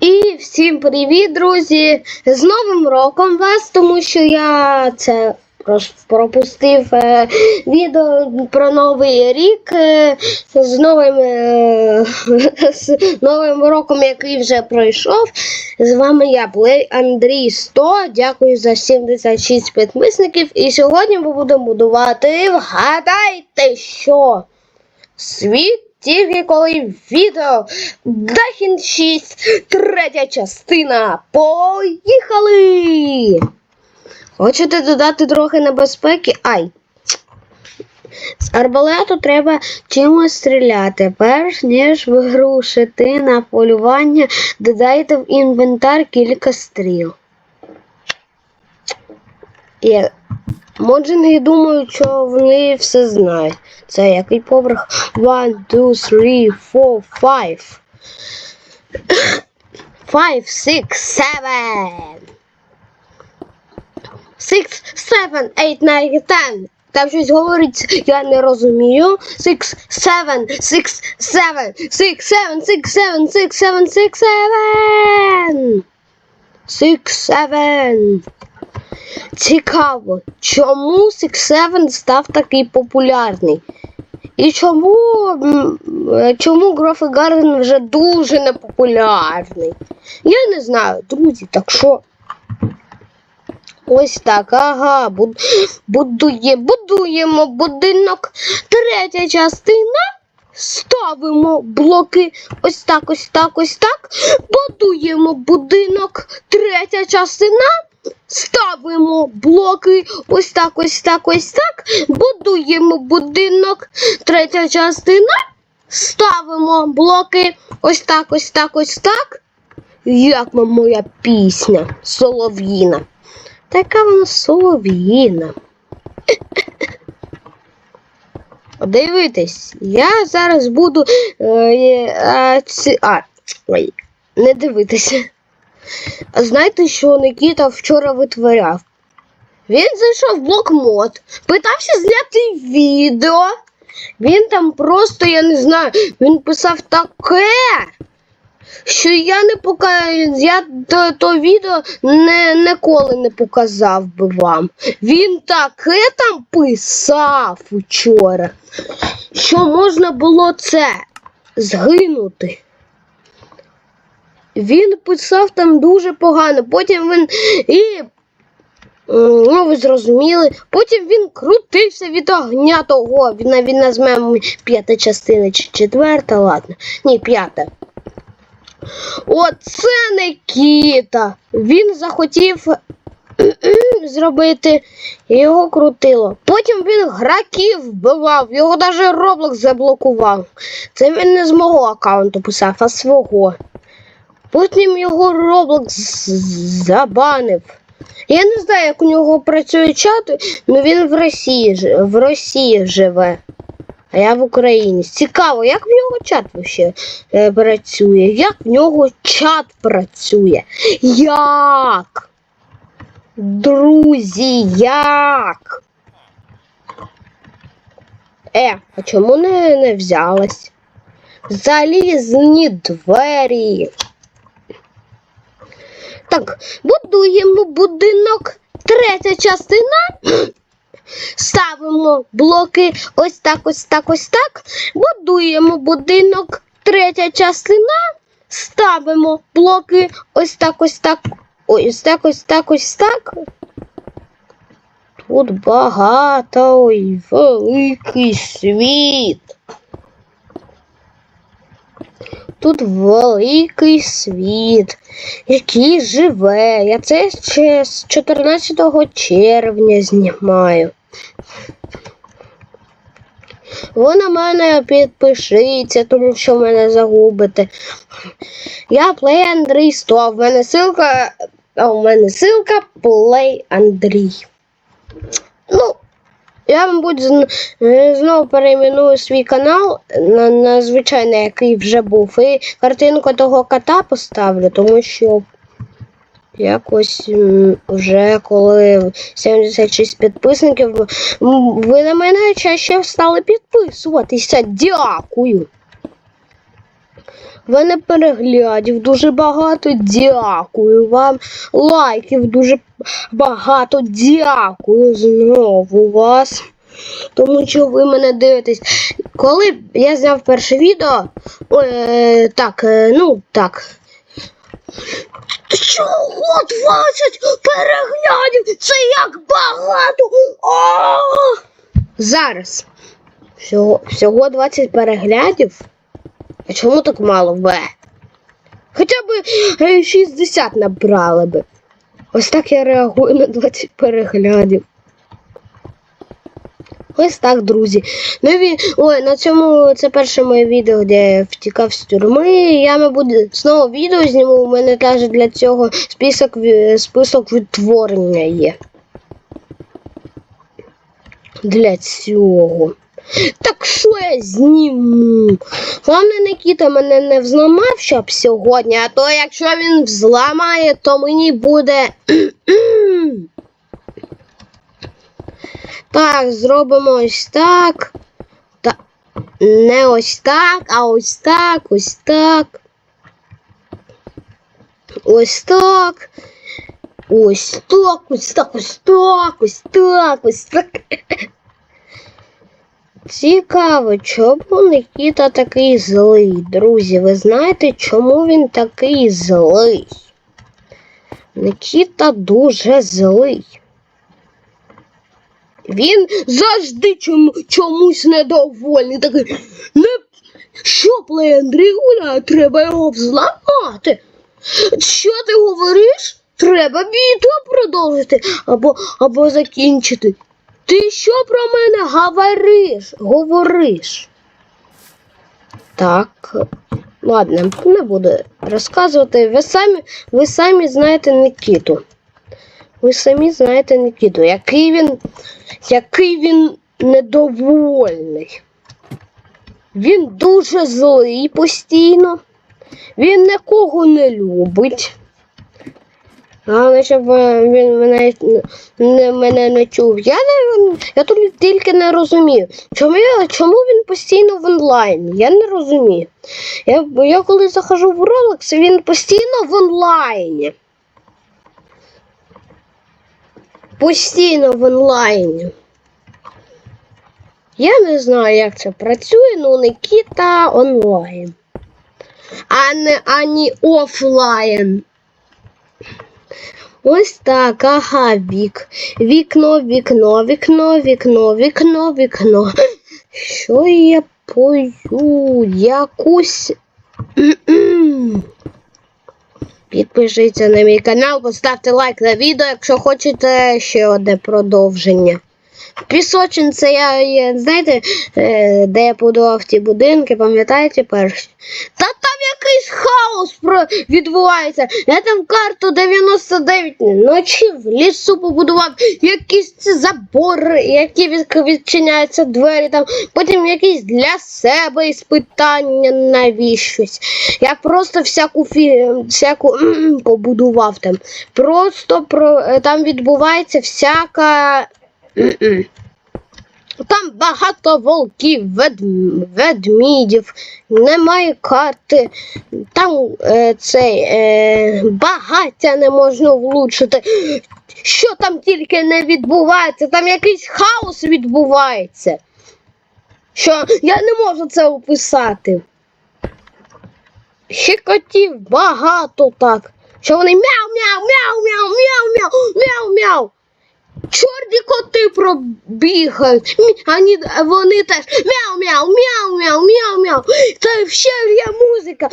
І всім привіт, друзі! З Новим роком вас, тому що я це пропустив е, відео про новий рік е, з новим, е, з новим роком, який вже пройшов. З вами я, Плей Андрій 100. Дякую за 76 підписників. І сьогодні ми будемо будувати. Вгадайте, що? Світ тільки коли відео Дахін 6, третя частина. Поїхали! Хочете додати трохи небезпеки? Ай! З арбалету треба чимось стріляти. Перш ніж вирушити на полювання, додайте в інвентар кілька стріл. І Моджини думають, що вони все знають. Це який поверх? One, two, three, four, five. Five, six, seven. Six, seven, eight, nine, ten. Там щось говорить, я не розумію. Six, seven, six, seven, six, seven, six, seven, six, seven, six, seven. Six, seven. Цікаво, чому Six Seven став такий популярний? І чому, е, чому Грофи Гарден вже дуже непопулярний? Я не знаю, друзі, так що. Ось так, ага, буд, будує, будуємо будинок. Третя частина. Ставимо блоки ось так, ось так, ось так. Будуємо будинок. Третя частина. Ставимо блоки ось так, ось так, ось так. Будуємо будинок. Третя частина. Ставимо блоки ось так, ось так, ось так. Як вам моя пісня солов'їна. Така вона солов'їна. Дивитесь, я зараз буду. Е, е, а, ці, а, ой, не дивитися. А знаєте, що Никіта вчора витворяв? Він зайшов в блокмод, питався зняти відео. Він там просто, я не знаю, він писав таке, що я не пока... я то, то відео не, ніколи не показав би вам. Він таке там писав вчора, що можна було це згинути. Він писав там дуже погано. Потім він і. Ну, ви зрозуміли. Потім він крутився від огня того. Він назвемо п'ята частина чи четверта, ладно. Ні, п'ята. Оце Никіта. Він захотів зробити, його крутило. Потім він граків вбивав, його навіть Roblox заблокував. Це він не з мого аккаунту писав, а свого. Потім його Roblox забанив. Я не знаю, як у нього працює чат, але він в Росії, в Росії живе. А я в Україні. Цікаво, як в нього чат вообще е, працює? Як в нього чат працює? Як? Друзі, як? Е, а чому не, не взялась? Залізні двері. Так, будуємо будинок. Третя частина. Ставимо блоки ось так, ось так, ось так. Будуємо будинок. Третя частина. Ставимо блоки ось так, ось так. Ось так, ось так, ось так. Тут багато ой, великий світ. Тут великий світ, який живе. Я це ще з 14 червня знімаю. Ви на мене підпишіться, тому що мене загубите. Я Плей Андрій 100, а в мене ссылка, а у мене ссылка Плей Андрій. Ну, я, мабуть, е, знову перейменую свій канал на, на звичайний, який вже був. І картинку того кота поставлю, тому що якось вже коли 76 підписників, ви на мене чаще стали підписуватися. Дякую. В мене переглядів дуже багато. Дякую вам. Лайків дуже багато. Дякую знову вас. Тому що ви мене дивитесь. Коли я зняв перше відео, е, так, е, ну так. Чого 20 переглядів? Це як багато. А! Зараз. Всього, всього 20 переглядів. А чому так мало Б? Хоча б е, 60 набрали би. Ось так я реагую на 20 переглядів. Ось так, друзі. Ну, і, ой, на цьому це перше моє відео, де я втікав з тюрми. Я, мабуть, знову відео зніму. У мене теж для цього список, список відтворення є. Для цього. Так що я зніму? Головне, Никіта мене не взламав, щоб сьогодні, а то якщо він взламає, то мені буде. Так, зробимо ось так. Та... Не ось так, а ось так, ось так. Ось так. Ось так, ось так, ось так, ось так, ось так. Цікаво, чому Никіта такий злий, друзі? Ви знаєте, чому він такий злий? Никіта дуже злий. Він завжди чому, чомусь недовольний. Такий, не, що плей Андрій треба його взламати. Що ти говориш? Треба відео продовжити або, або закінчити. Ти що про мене говориш? Говориш? Так, ладно, не буду розказувати. Ви самі, ви самі знаєте Никіту. Ви самі знаєте Никіту, який він, який він недовольний. Він дуже злий постійно. Він нікого не любить. Головне, щоб е, він мене не, мене не чув. Я не я тут тільки не розумію. Чому, я, чому він постійно в онлайні? Я не розумію. Я, я коли захожу в Roblox, він постійно в онлайні. Постійно в онлайні. Я не знаю, як це працює, але Никіта онлайн. А не ані офлайн. Ось так, ага, вік. Вікно, вікно, вікно, вікно, вікно, вікно. Що я пою? Якусь. Підпишіться на мій канал, поставте лайк на відео, якщо хочете ще одне продовження. Пісочин я, я знаєте, е, де я будував ті будинки, пам'ятаєте перші? Та там якийсь хаос відбувається. Я там карту 99 ночі в лісу побудував, якісь ці забори, які від... відчиняються двері, там, потім якісь для себе іспитання навіщось. Я просто всяку фі... всяку побудував там. Просто про... там відбувається всяка. Там багато волків, вед... ведмідів, немає карти, там е, цей е, багаття не можна влучити. Що там тільки не відбувається, там якийсь хаос відбувається. Що я не можу це описати. Ще котів багато так. Що вони мяу-мяу-мяу-мяу-мяу-мяу-мяу-мяу. Чорні коти пробігають. Ані, вони теж мяу-мяу, мяу-мяу, мяу-мяу. Та ще є музика.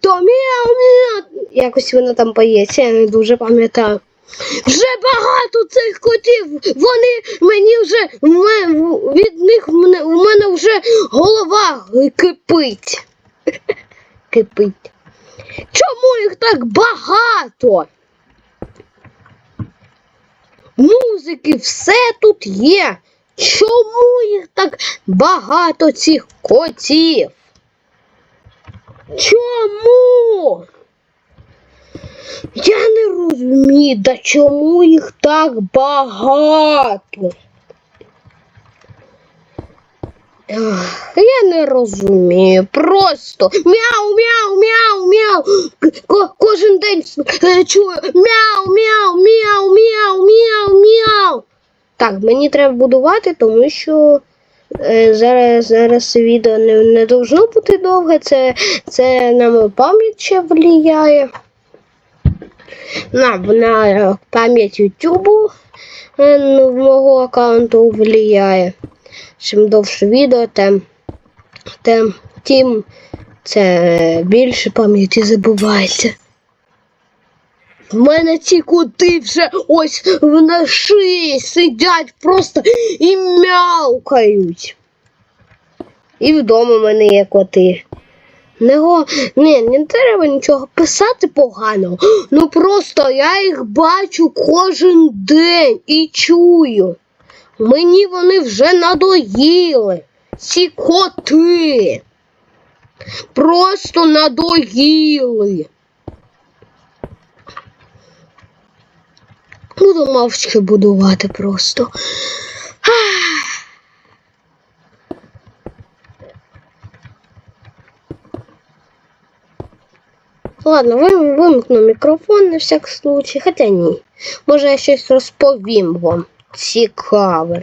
То мяу-мяу. Якось вона там поється, я не дуже пам'ятаю. Вже багато цих котів. Вони мені вже від них у мене вже голова кипить. Кипить. Чому їх так багато? Музики, все тут є. Чому їх так багато цих котів? Чому? Я не розумію, да чому їх так багато? Я не розумію. Просто мяу, мяу, мяу, мяу. Ко- кожен день е, чую мяу, мяу, мяу, мяу, мяу. Так, мені треба будувати, тому що е, зараз, зараз відео не, не должно бути довге. Це, це мою пам'ять ще влияє. На, на пам'ять Ютубу е, ну, мого аккаунту влияє. Чим довше відео, тим, тим, тим це більше пам'яті забувається. В мене ці коти вже ось на шиї сидять просто і мяукають. І вдома в мене є коти. Не, не, не треба нічого писати поганого. Ну просто я їх бачу кожен день і чую. Мені вони вже надоїли. Ці коти. Просто надоїли. Буду мовчки будувати просто. Ладно, вимкну мікрофон на всяк случай, хоча ні. Може я щось розповім вам. Цікаве.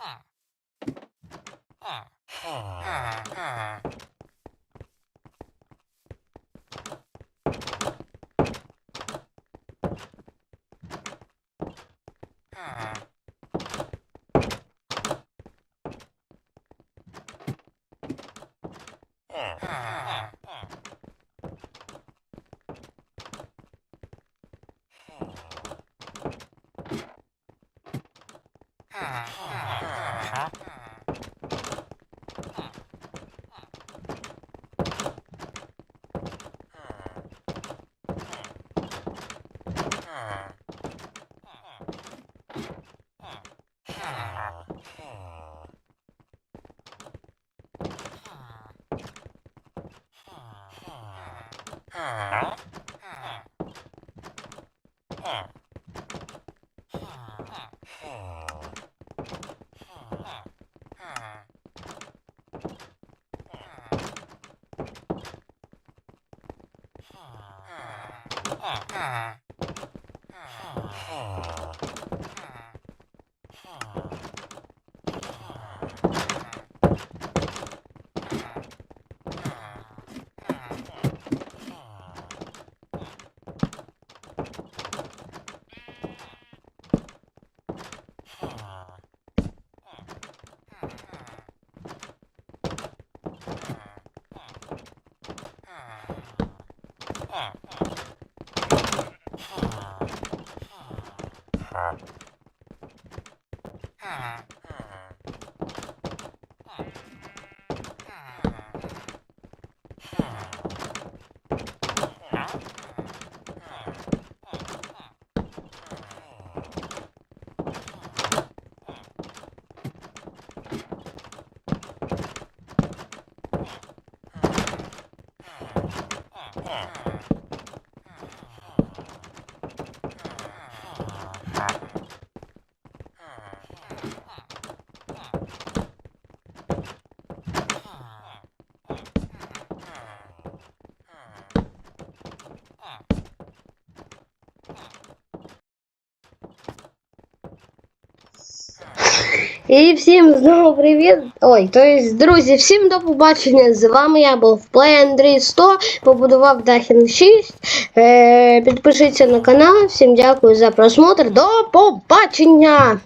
Ah. 啊啊！Ah. Ah. Ah. Ah. Ah. І всім знову привіт. Ой, то есть, друзі, всім до побачення. З вами я був Play Андрій 100, побудував Дахін 6. Е, підпишіться на канал. Всім дякую за просмотр. До побачення!